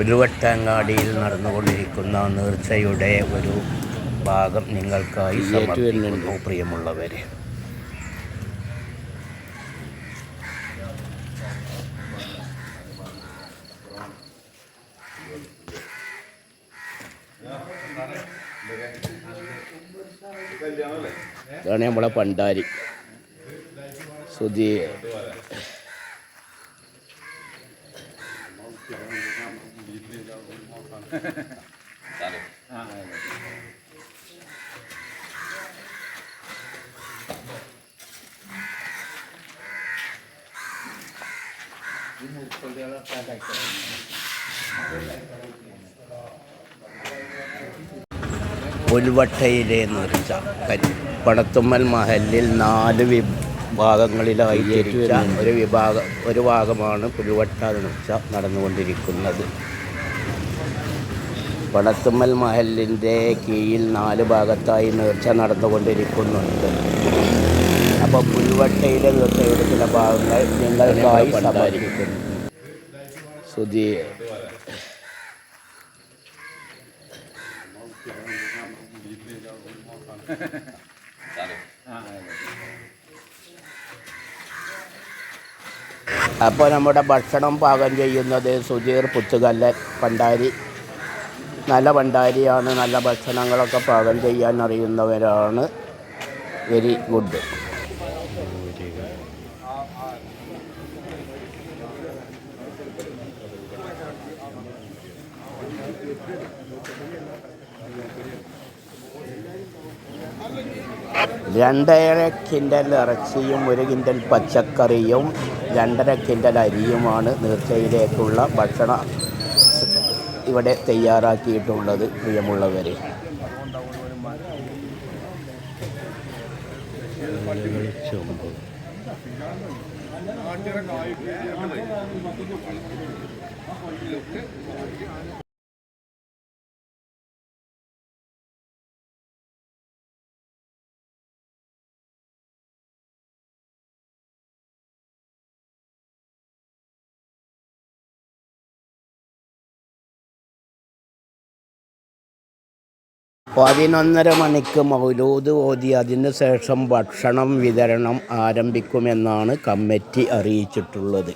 ഉരുവട്ടങ്ങാടിയിൽ നടന്നുകൊണ്ടിരിക്കുന്ന നേർച്ചയുടെ ഒരു ഭാഗം നിങ്ങൾക്കായി സമർപ്പിക്കുന്നു പ്രിയമുള്ളവരെ. ഇതാണ് നമ്മളെ പണ്ടാരി. സുധി പുൽവട്ടയിലെ നിറച്ച കരി- പടത്തുമ്മൽ മഹലിൽ നാല് വിഭാഗങ്ങളിലായി തിരിച്ച ഒരു വിഭാഗം ഒരു ഭാഗമാണ് പുൽവട്ട നിർച്ച നടന്നുകൊണ്ടിരിക്കുന്നത്. പടത്തുമ്മൽ മഹലിന്റെ കീഴിൽ നാല് ഭാഗത്തായി നേർച്ച നടന്നുകൊണ്ടിരിക്കുന്നുണ്ട്. അപ്പോൾ പുൽവട്ടയിലെ നേർച്ചയുടെ ചില ഭാഗങ്ങൾ നിങ്ങൾക്കായി സമർപ്പിക്കുന്നു. ശ്രുതി. അപ്പോൾ നമ്മുടെ ഭക്ഷണം പാകം ചെയ്യുന്നത് സുധീർ പുത്തുകല്ലൻ പണ്ടാരി. നല്ല ഭണ്ടാരിയാണ് നല്ല ഭക്ഷണങ്ങളൊക്കെ പാകം ചെയ്യാൻ അറിയുന്നവരാണ്. Very good. രണ്ടര കിൻഡൽ ഇറച്ചിയും ഒരു കിൻഡൽ പച്ചക്കറിയും രണ്ടര കിൻഡൽ അരിയുമാണ് നീർച്ചയിലേക്കുള്ള ഭക്ഷണം ഇവിടെ തയ്യാറാക്കിയിട്ടുള്ളത് പ്രിയമുള്ളവരെ. പതിനൊന്നര മണിക്ക് മൗലൂദ് ഓതി അതിന് ശേഷം ഭക്ഷണം വിതരണം ആരംഭിക്കുമെന്നാണ് കമ്മിറ്റി അറിയിച്ചിട്ടുള്ളത്.